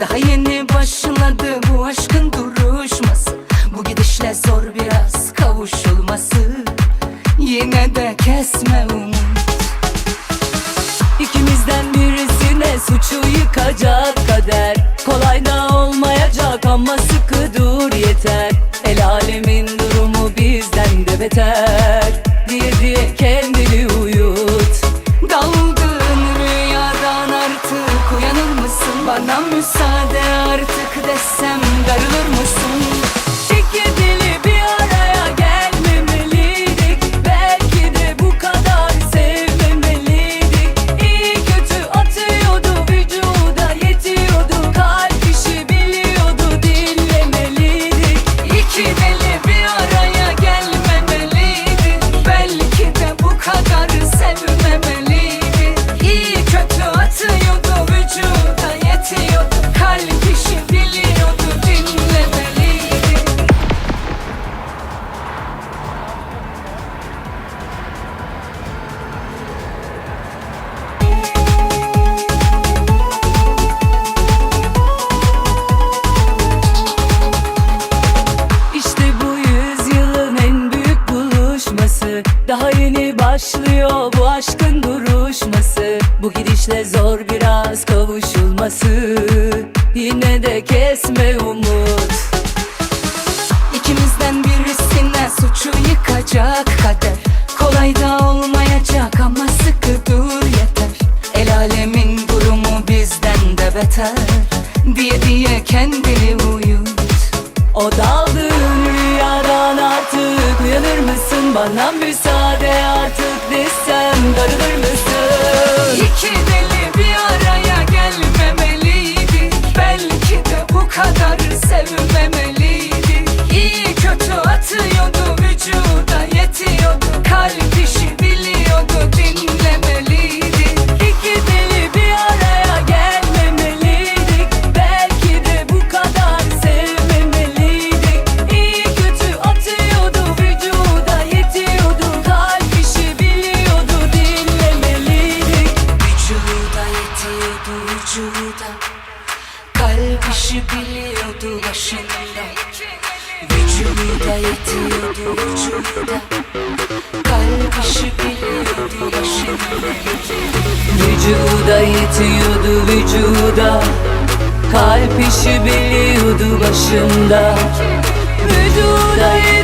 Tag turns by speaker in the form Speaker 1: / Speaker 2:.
Speaker 1: Daha yeni başladı bu aşkın duruşması. Bu gidişle zor biraz kavuşulması. Yine de kesme umut. İkimizden birisine suçu yıkacak kader. Kolay Kolaydan Bana müsaade artık desem Daha yeni başlıyor bu aşkın duruşması. Bu gidişle zor biraz kavuşulması Yine de kesme umut. İkimizden birisine suçu yıkacak kader. Kolay da olmayacak ama sıkı dur yeter. El alemin durumu bizden de beter. Diye diye kendini uyut. O daldığın rüyadan artık. Uyanır mısın? Bana müsaade artık desem. Darılır mısın? İki deli İşi biliyordu başında. Vücuda yetiyordu vücuda Kalp işi biliyordu başında. Vücuda yetiyordu vücuda. Kalp işi biliyordu başında. Vücuda